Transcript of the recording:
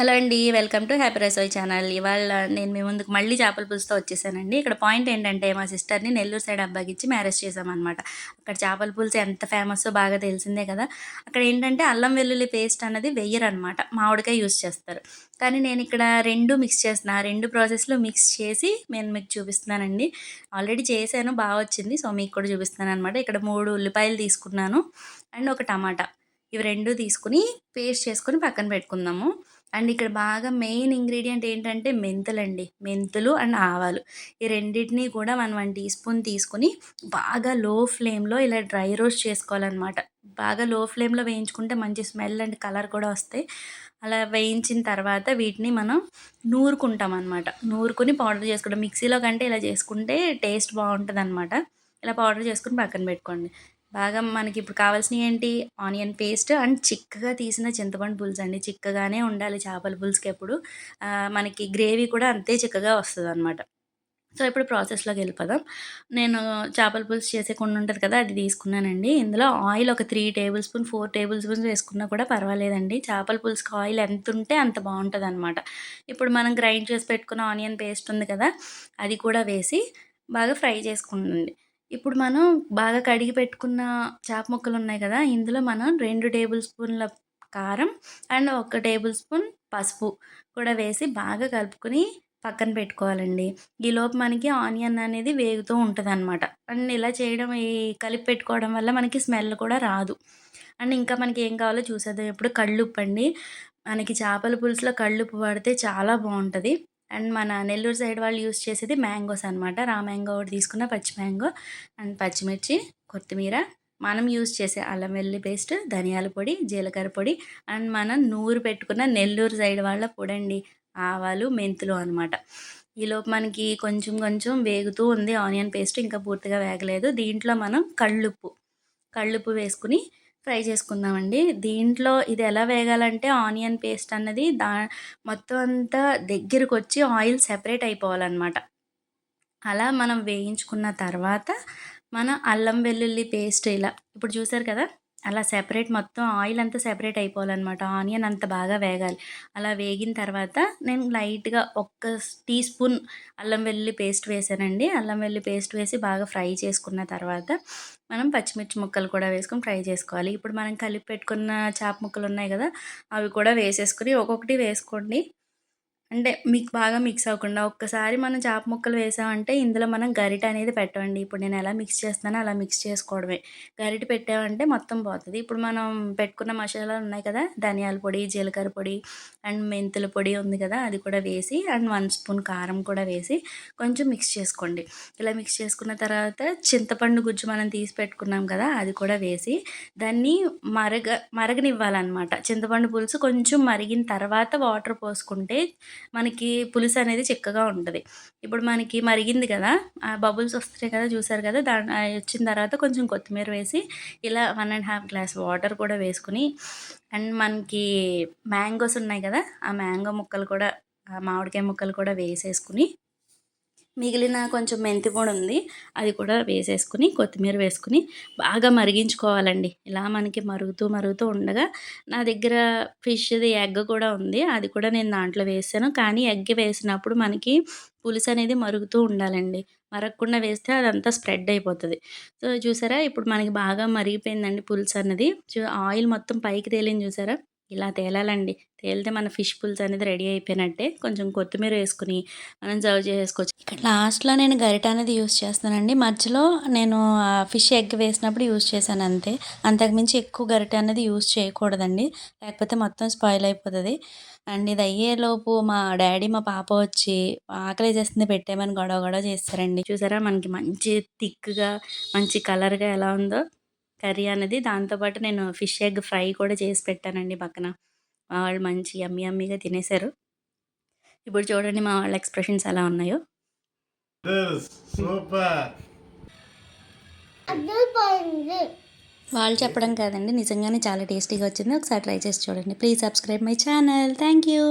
Hello అండి welcome to happy Rasoi channel. ఇవాళ నేను మీ ముందుకు మళ్ళీ చేపల పులుసుతో వచ్చేసానండి. ఇక్కడ పాయింట్ ఏంటంటే మా సిస్టర్ని నెల్లూరు సైడ్ అబ్బాయికి ఇచ్చి మ్యారేజ్ చేసామన్నమాట అక్కడ చేపల పులుసు ఎంత ఫేమస్ బాగా తెలిసిందే కదా. అక్కడ ఏంటంటే అల్లం వెల్లుల్లి పేస్ట్ అన్నది వెయ్యరు అనమాట మామిడికాయ యూస్ చేస్తారు. కానీ నేను ఇక్కడ రెండు మిక్స్ చేస్తున్నా. రెండు ప్రాసెస్లో మిక్స్ చేసి నేను మీకు చూపిస్తున్నానండి. ఆల్రెడీ చేశాను బాగా వచ్చింది సో మీకు కూడా చూపిస్తున్నాను అనమాట ఇక్కడ మూడు ఉల్లిపాయలు తీసుకున్నాను. అండ్ ఒక టమాటా. ఇవి రెండు తీసుకుని పేస్ట్ చేసుకొని పక్కన పెట్టుకుందాము. అండ్ ఇక్కడ బాగా మెయిన్ ఇంగ్రీడియంట్ ఏంటంటే మెంతులండి. మెంతులు అండ్ ఆవాలు. ఈ రెండింటినీ కూడా మనం వన్ టీ స్పూన్ తీసుకుని బాగా లో ఫ్లేమ్లో ఇలా డ్రై రోస్ట్ చేసుకోవాలన్నమాట. బాగా లో ఫ్లేమ్లో వేయించుకుంటే మంచి స్మెల్ అండ్ కలర్ కూడా వస్తాయి. అలా వేయించిన తర్వాత వీటిని మనం నూరుకుంటాం అనమాట నూరుకుని పౌడర్ చేసుకుంటాం మిక్సీలో కంటే ఇలా చేసుకుంటే టేస్ట్ బాగుంటుంది అనమాట ఇలా పౌడర్ చేసుకుని పక్కన పెట్టుకోండి. బాగా మనకి ఇప్పుడు కావాల్సినవి ఏంటి? ఆనియన్ పేస్ట్ అండ్ చిక్కగా తీసిన చింతపండు పులుసు అండి. చిక్కగానే ఉండాలి చేపల పులుసుకి ఎప్పుడు. మనకి గ్రేవీ కూడా అంతే చిక్కగా వస్తుంది అనమాట సో ఇప్పుడు ప్రాసెస్లోకి వెళ్ళిపోదాం. నేను చేపల పులుసు చేసే కొన్ని ఉంటుంది కదా అది తీసుకున్నానండి. ఇందులో ఆయిల్ ఒక three table spoon four table spoons వేసుకున్నా కూడా పర్వాలేదండి. చేపల పులుసుకి ఆయిల్ ఎంత ఉంటే అంత బాగుంటుంది అనమాట ఇప్పుడు మనం గ్రైండ్ చేసి పెట్టుకున్న ఆనియన్ పేస్ట్ ఉంది కదా అది కూడా వేసి బాగా ఫ్రై చేసుకుంటుంది ఇప్పుడు మనం బాగా కడిగి పెట్టుకున్న చేప ముక్కలు ఉన్నాయి కదా ఇందులో మనం రెండు టేబుల్ స్పూన్ల కారం అండ్ ఒక టేబుల్ స్పూన్ పసుపు కూడా వేసి బాగా కలుపుకొని పక్కన పెట్టుకోవాలండి. ఈలోపు మనకి ఆనియన్ అనేది వేగుతూ ఉంటుంది అనమాట అండ్ ఇలా చేయడం ఈ కలిపి పెట్టుకోవడం వల్ల మనకి స్మెల్ కూడా రాదు. అండ్ ఇంకా మనకి ఏం కావాలో చూసేద్దాం. ఇప్పుడు కళ్ళుప్పు అండి మనకి చేపల పులుసులో కళ్ళుప్పు పడితే చాలా బాగుంటుంది. అండ్ మన నెల్లూరు సైడ్ వాళ్ళు యూస్ చేసేది మ్యాంగోస్ అనమాట రా మ్యాంగో ఒకటి తీసుకున్న పచ్చి మ్యాంగో అండ్ పచ్చిమిర్చి కొత్తిమీర. మనం యూస్ చేసే అల్లం వెల్లి పేస్ట్ ధనియాల పొడి జీలకర్ర పొడి అండ్ మనం నూరు పెట్టుకున్న నెల్లూరు సైడ్ వాళ్ళ పొడి అండి ఆవాలు మెంతులు అనమాట ఈలోపు మనకి కొంచెం కొంచెం వేగుతూ ఉంది ఆనియన్ పేస్ట్ ఇంకా పూర్తిగా వేగలేదు. దీంట్లో మనం కళ్ళుప్పు కళ్ళుప్పు వేసుకుని ఫ్రై చేసుకుందామండి. దీంట్లో ఇది ఎలా వేగాలంటే ఆనియన్ పేస్ట్ అన్నది దా మొత్తం అంతా దగ్గరకు వచ్చి ఆయిల్ సెపరేట్ అయిపోవాలన్నమాట. అలా మనం వేయించుకున్న తర్వాత మన అల్లం వెల్లుల్లి పేస్ట్ ఇలా ఇప్పుడు చూసారు కదా? అలా సెపరేట్ మొత్తం ఆయిల్ అంతా సెపరేట్ అయిపోవాలన్నమాట. ఆనియన్ అంత బాగా వేగాలి. అలా వేగిన తర్వాత నేను లైట్గా ఒక్క టీ స్పూన్ అల్లం వెల్లుల్లి పేస్ట్ వేసానండి. అల్లం వెల్లుల్లి పేస్ట్ వేసి బాగా ఫ్రై చేసుకున్న తర్వాత మనం పచ్చిమిర్చి ముక్కలు కూడా వేసుకొని ఫ్రై చేసుకోవాలి. ఇప్పుడు మనం కలిపి పెట్టుకున్న చేప ముక్కలు ఉన్నాయి కదా అవి కూడా వేసేసుకుని ఒక్కొక్కటి వేసుకోండి. అంటే మీకు బాగా మిక్స్ అవ్వకుండా ఒక్కసారి మనం చేప ముక్కలు వేసామంటే ఇందులో మనం గరిట అనేది పెట్టండి ఇప్పుడు నేను ఎలా మిక్స్ చేస్తానో అలా మిక్స్ చేసుకోవడమే. గరిట పెట్టామంటే మొత్తం పోతుంది. ఇప్పుడు మనం పెట్టుకున్న మసాలాలు ఉన్నాయి కదా ధనియాల పొడి జీలకర్ర పొడి అండ్ మెంతుల పొడి ఉంది కదా అది కూడా వేసి అండ్ వన్ స్పూన్ కారం కూడా వేసి కొంచెం మిక్స్ చేసుకోండి. ఇలా మిక్స్ చేసుకున్న తర్వాత చింతపండు గుజ్జు మనం తీసి పెట్టుకున్నాం కదా అది కూడా వేసి దాన్ని మరగ మరగనివ్వాలన్నమాట. చింతపండు పులుసు కొంచెం మరిగిన తర్వాత వాటర్ పోసుకుంటే మనకి పులుసు అనేది చిక్కగా ఉంటుంది. ఇప్పుడు మనకి మరిగింది కదా ఆ బబుల్స్ వస్తున్నాయి కదా చూసారు కదా దాని వచ్చిన తర్వాత కొంచెం కొత్తిమీర వేసి ఇలా one and half glass water కూడా వేసుకుని అండ్ మనకి మ్యాంగోస్ ఉన్నాయి కదా ఆ మ్యాంగో ముక్కలు కూడా మామిడికాయ ముక్కలు కూడా వేసేసుకుని మిగిలిన కొంచెం మెంతి పొడి ఉంది అది కూడా వేసేసుకుని కొత్తిమీర వేసుకుని బాగా మరిగించుకోవాలండి. ఇలా మనకి మరుగుతూ మరుగుతూ ఉండగా నా దగ్గర ఫిష్ది ఎగ్ కూడా ఉంది అది కూడా నేను దాంట్లో వేసాను. కానీ ఎగ్ వేసినప్పుడు మనకి పులుసు అనేది మరుగుతూ ఉండాలండి. మరగకుండా వేస్తే అదంతా స్ప్రెడ్ అయిపోతుంది. సో చూసారా? ఇప్పుడు మనకి బాగా మరిగిపోయిందండి పులుసు అన్నది. ఆయిల్ మొత్తం పైకి తేలింది చూసారా? ఇలా తేలాలండి. తేలితే మన ఫిష్ పుల్స్ అనేది రెడీ అయిపోయినట్టే కొంచెం కొత్తిమీర వేసుకుని మనం సర్వ్ చేసుకోవచ్చు. ఇక్కడ లాస్ట్లో నేను గరిట అనేది యూస్ చేస్తానండి మధ్యలో నేను ఫిష్ ఎగ్ వేసినప్పుడు యూస్ చేశాను అంతే. అంతకుమించి ఎక్కువ గరిట అనేది యూస్ చేయకూడదండి. లేకపోతే మొత్తం స్పాయిల్ అయిపోతుంది. అండ్ ఇది అయ్యేలోపు మా డాడీ మా పాప వచ్చి ఆకలి చేస్తుంది పెట్టేమని గొడవ గొడవ చేస్తారండి. చూసారా? మనకి మంచి థిక్గా మంచి కలర్గా ఎలా ఉందో. కర్రీ అనేది దాంతోపాటు నేను ఫిష్ ఎగ్ ఫ్రై కూడా చేసి పెట్టానండి పక్కన. మా వాళ్ళు మంచి యమ్మీ యమ్మీగా తినేశారు. ఇప్పుడు చూడండి మా వాళ్ళ ఎక్స్ప్రెషన్స్ ఎలా ఉన్నాయో. వాళ్ళు చెప్పడం కాదండి నిజంగానే చాలా టేస్టీగా వచ్చింది. ఒకసారి ట్రై చేసి చూడండి. Please subscribe my channel. Thank you